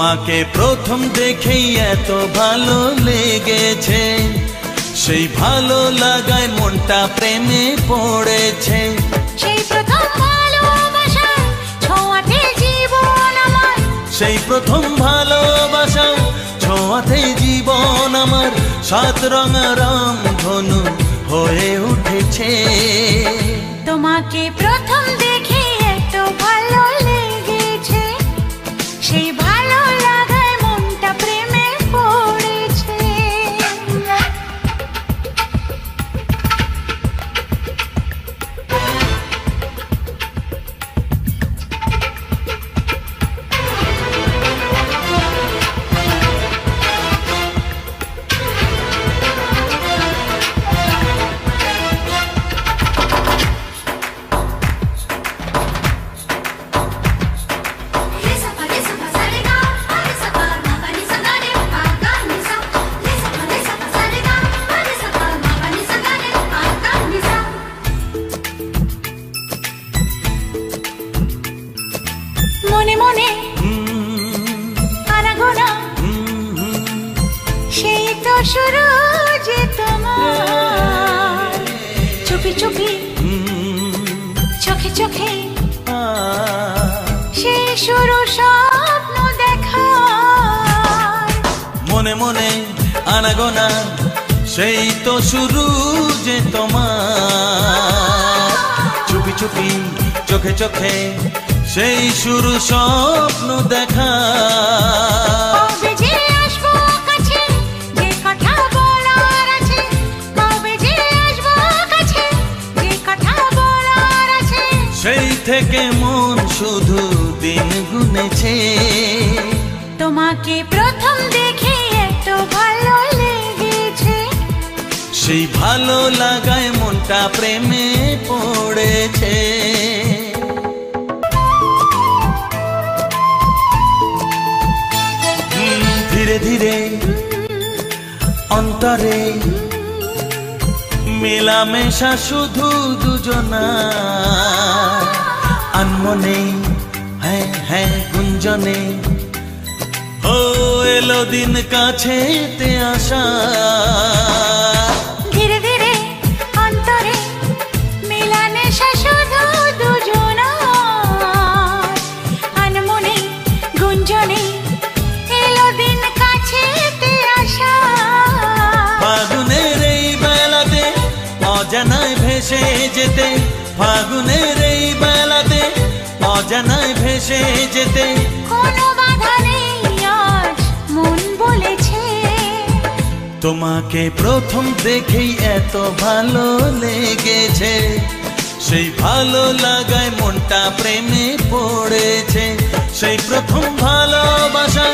তোমাকে প্রথম দেখেই এত ভালো লেগেছে। সেই ভালো লাগায় মনটা প্রেমে পড়েছে। সেই প্রথম ভালোবাসা ছোঁয়াতে জীবন আমার। সেই প্রথম ভালোবাসা ছোঁয়াতে জীবন আমার। সাত রঙারাম ধনু হয়ে উঠেছে। তোমাকে প্রথম মনে মনে আনাগোনা সেই তো শুরু যে তোমার। চুপি চুপি চোখে চোখে সেই শুরু স্বপ্ন দেখা। সেই থেকে মন শুধু দিন গুনেছে। তোমাকে প্রথম এত ভালো লেগেছে। সেই ভালো লাগায় মনটা প্রেমে পড়েছে। ধীরে ধীরে অন্তরে মেলামেশা শুধু দুজনা। আনমনে হ্যাঁ হ্যাঁ গুঞ্জনে এলো দিন কাছেতে আসা। ধীরে ধীরে অন্তরে মিলানে শুধু দুজনা। আনমনে গুঞ্জনে এলো দিন কাছেতে আসা। ফাগুনের এই বেলাতে অজানায় ভেসে যেতে। ফাগুনের এই বেলাতে অজানায় ভেসে যেতে। কোনো তোমাকে প্রথম দেখেই এত ভালো লেগেছে। সেই ভালো লাগায় মনটা প্রেমে পড়েছে। সেই প্রথম ভালোবাসা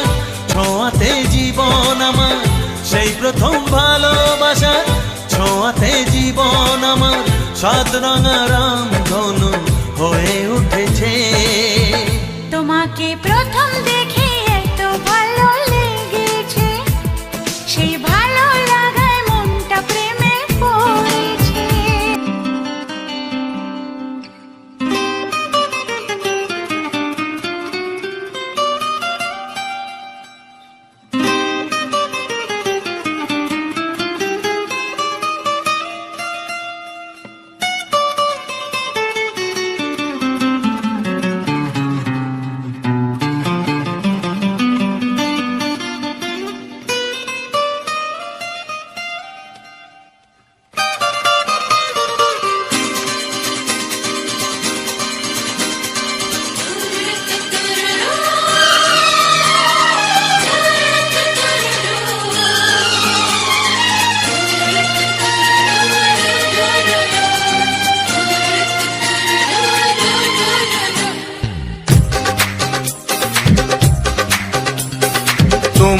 ছোঁয়াতে জীবন আমার। সেই প্রথম ভালোবাসা ছোঁয়াতে জীবন আমার। সাত রাম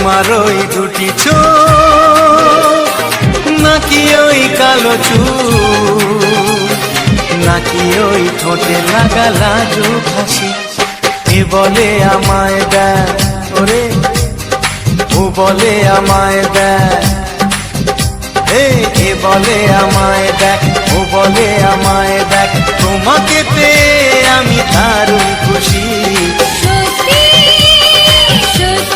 তোমার ওই দুটি চোখ। নাকি ওই কালো চুল? নাকি ওই ঠোঁটে লাগা লাজু হাসি? এ বলে আমায় দেয় ওরে, ও বলে আমায় দেয় এ বলে আমায় দেখ, ও বলে আমায় দেখ, তোমাকে পেয়ে আমি দারুণ খুশি। সত্যি সত্যি।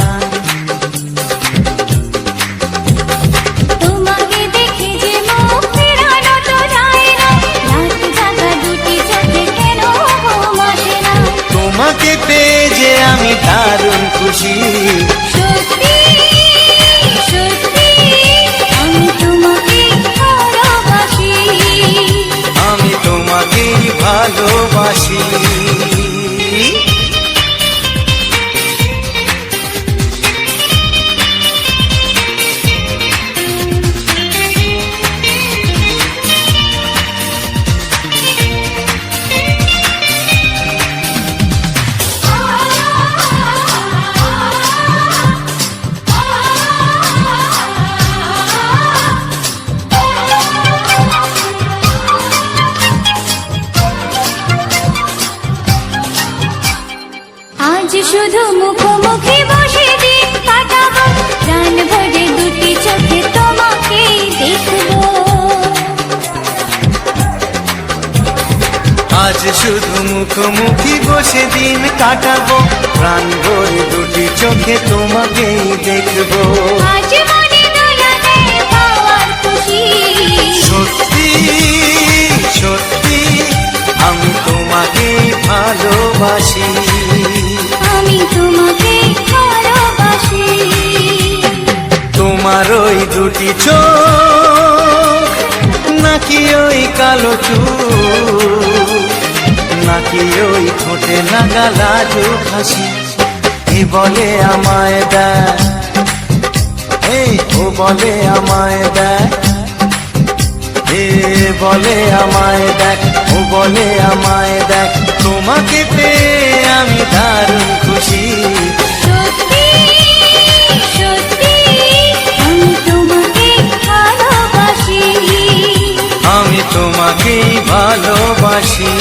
তোমাকেই দেখব। সত্যি সত্যি আমি তোমাকে ভালোবাসি। আমি তোমাকে ভালোবাসি। তোমার ওই দুটি চোখ নাকি ওই কালো চুল নাকি ওই ঠোঁটে লাগা লাজু হাসি বলে আমায় দেয়। এই ও বলে আমায় দেয়। এ বলে আমায় দেখ ও বলে আমায় দেখ তোমাকে পেয়ে আমি দারুণ খুশি। আমি তোমাকেই ভালোবাসি।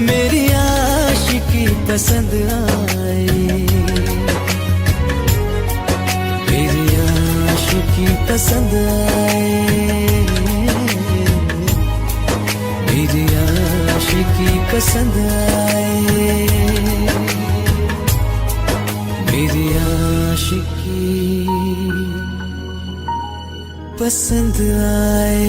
मेरी आशिकी पसंद आई। मेरी आशिकी पसंद आई। मेरी आशिकी पसंद आई। मेरी आशिकी पसंद आए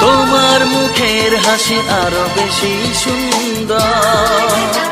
তোমার মুখের হাসি আরও বেশি সুন্দর।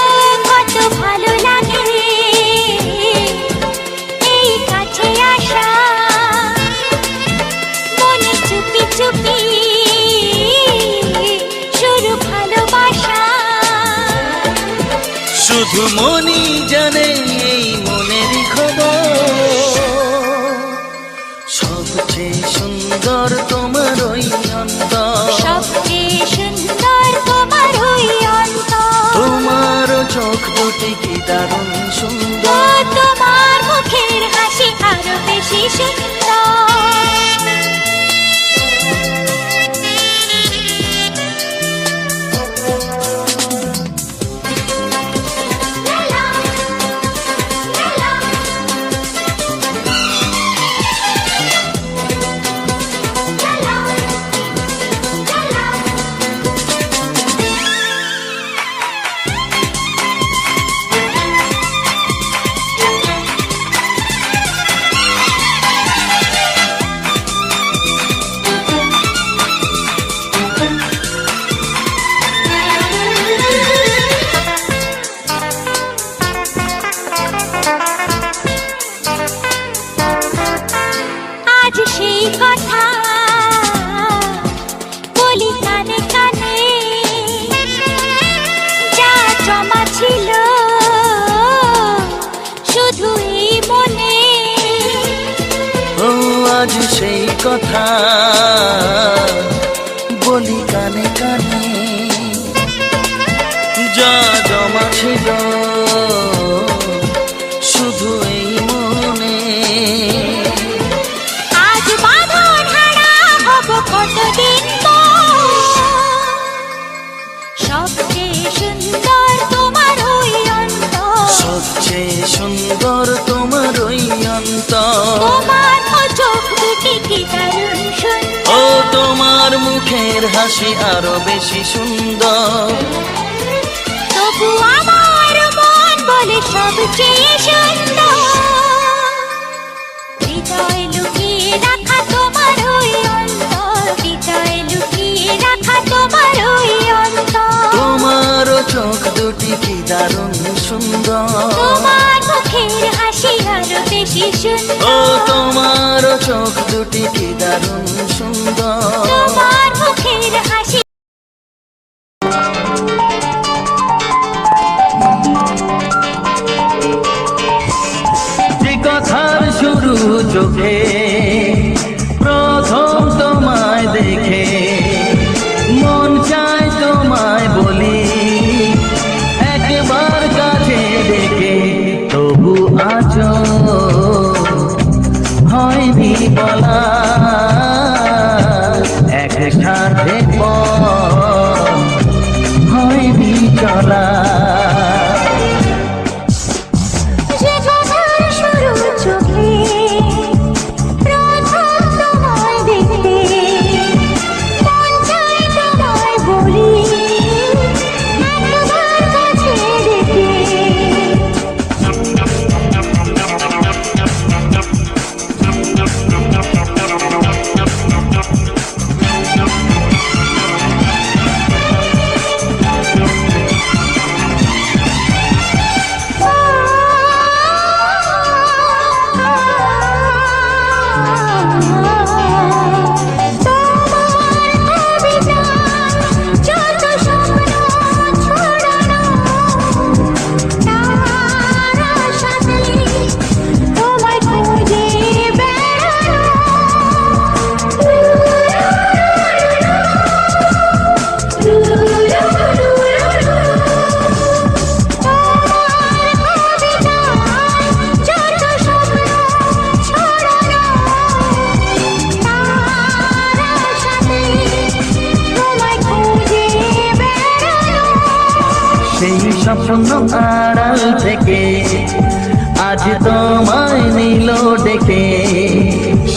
মনই জানে এই মনেরই খবর। সবচেয়ে সুন্দর তোমার ওই অন্তর। সবচেয়ে সুন্দর তোমার ওই অন্তর। তোমার চোখ দুটি কি দারুণ সুন্দর। তোমার মুখের হাসি আরও বেশি সুন্দর। তোমার মুখের হাসি আরও বেশি সুন্দর। তবু আমার মন বলে সবচেয়ে সুন্দর। চোখ দুটি কি দারুণ সুন্দর। তোমার ও তোমার চোখ দুটি কি দারুণ সুন্দর। মুখের হাসি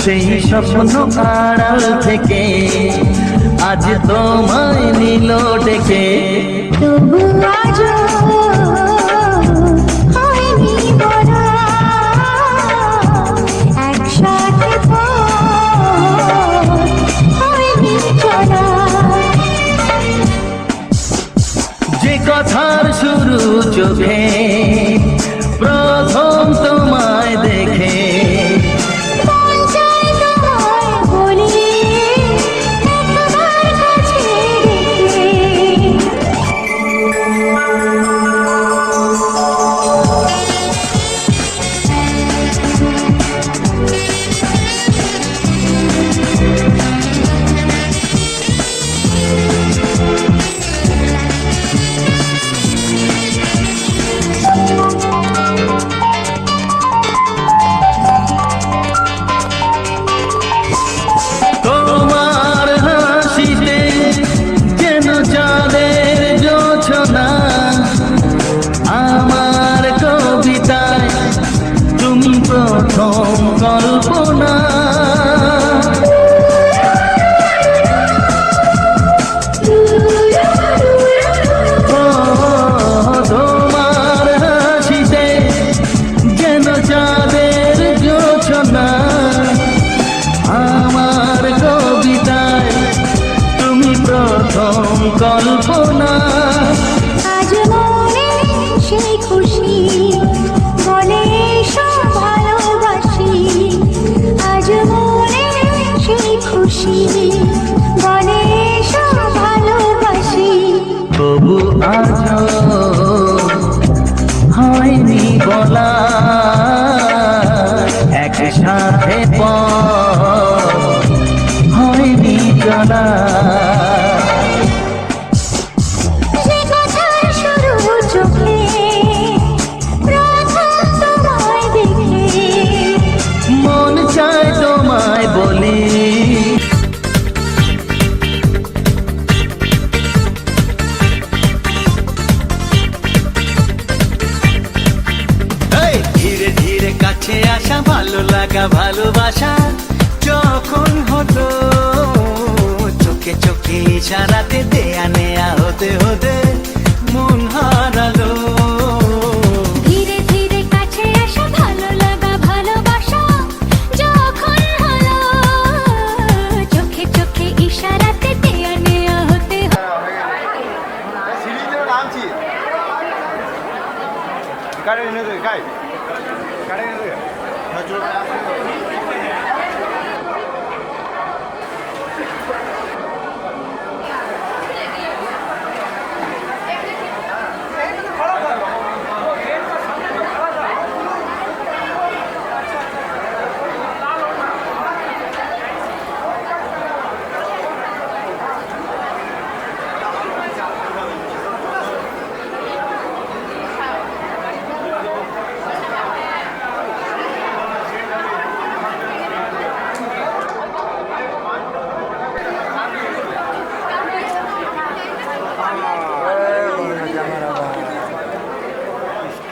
সেই স্বপ্ন আড়াল থেকে আজ তোমায় নিল ডেকে। যে কথার শুরু চোখে Thank you.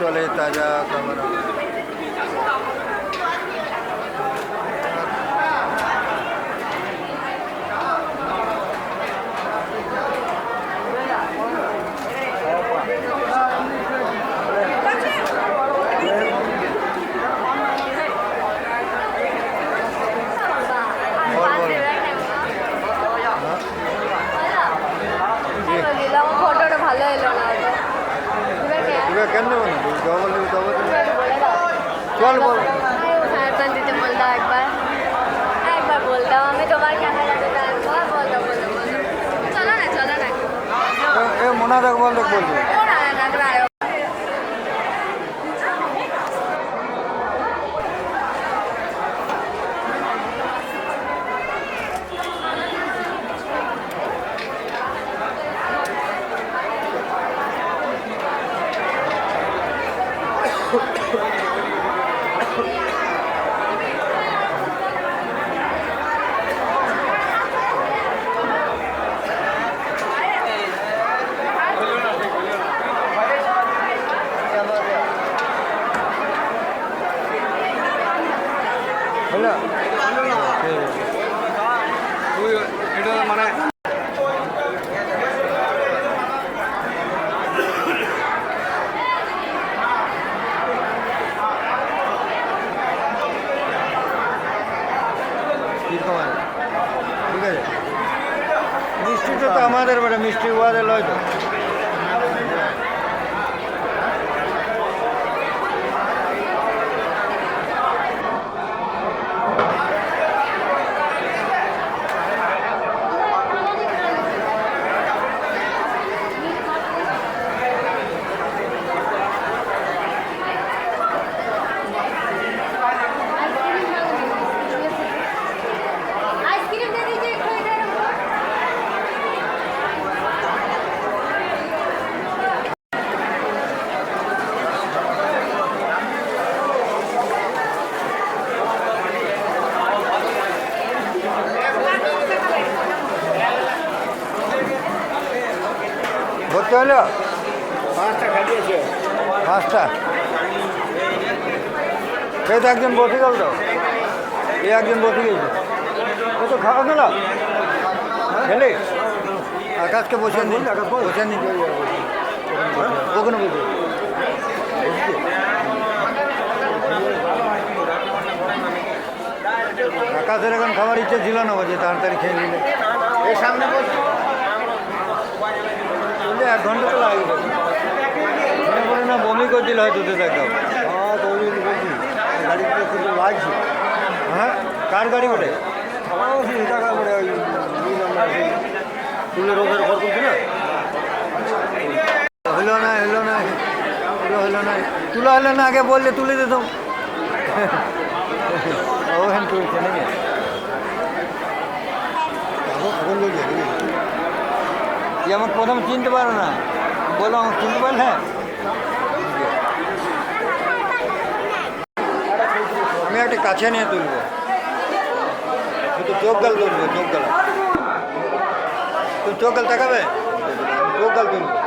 চলে তাজা ক্যামেরা আমার ফটোটা ভালো এলো না ওটা। এবার কে? এবার কেন নেব না ডবল নেব ডবল একটু বলে দাও। চল বল আরে ও সায়তন দিতে বল দাও একবার একবার বল দাও আমি তোমার ক্যামেরাতে একবার বল দাও বল দাও, বল দাও। চলো না চলো না এ মোনা দেখ একজন বসে গেল তো? এই একজন বসে গেছে ও তো খাওয়া গেল খেলে? আকাশকে বসে নি বসে নি ওখানে বসে। আকাশের এখন খাবার ইচ্ছে ছিল না বলছে তাড়াতাড়ি খেয়ে নিলে। এই সামনে বসে। এক ঘণ্টা তো লাগবে। মনে না বমি করছিল হয়তো দেখো গাড়িতে কিন্তু লাগছে। হ্যাঁ? কার গাড়ি ওঠে টাকা ওই তুলে রোগের ঘর করছে না? হলো না হলো না তুলো হলো না। তুলো হলো না আগে বললে তুলে দিতাম ও হ্যাঁ তুলছে নাকি? আমাকে প্রথম চিনতে পারো না? বলো আমাকে চিনতে পারলে? একটা কাছে নিয়ে তুলবো। শুধু চোখ গাল তুলবো, চোখ গাল। তুমি চোখ গাল তাকাবে? চোখ গাল তুলবো।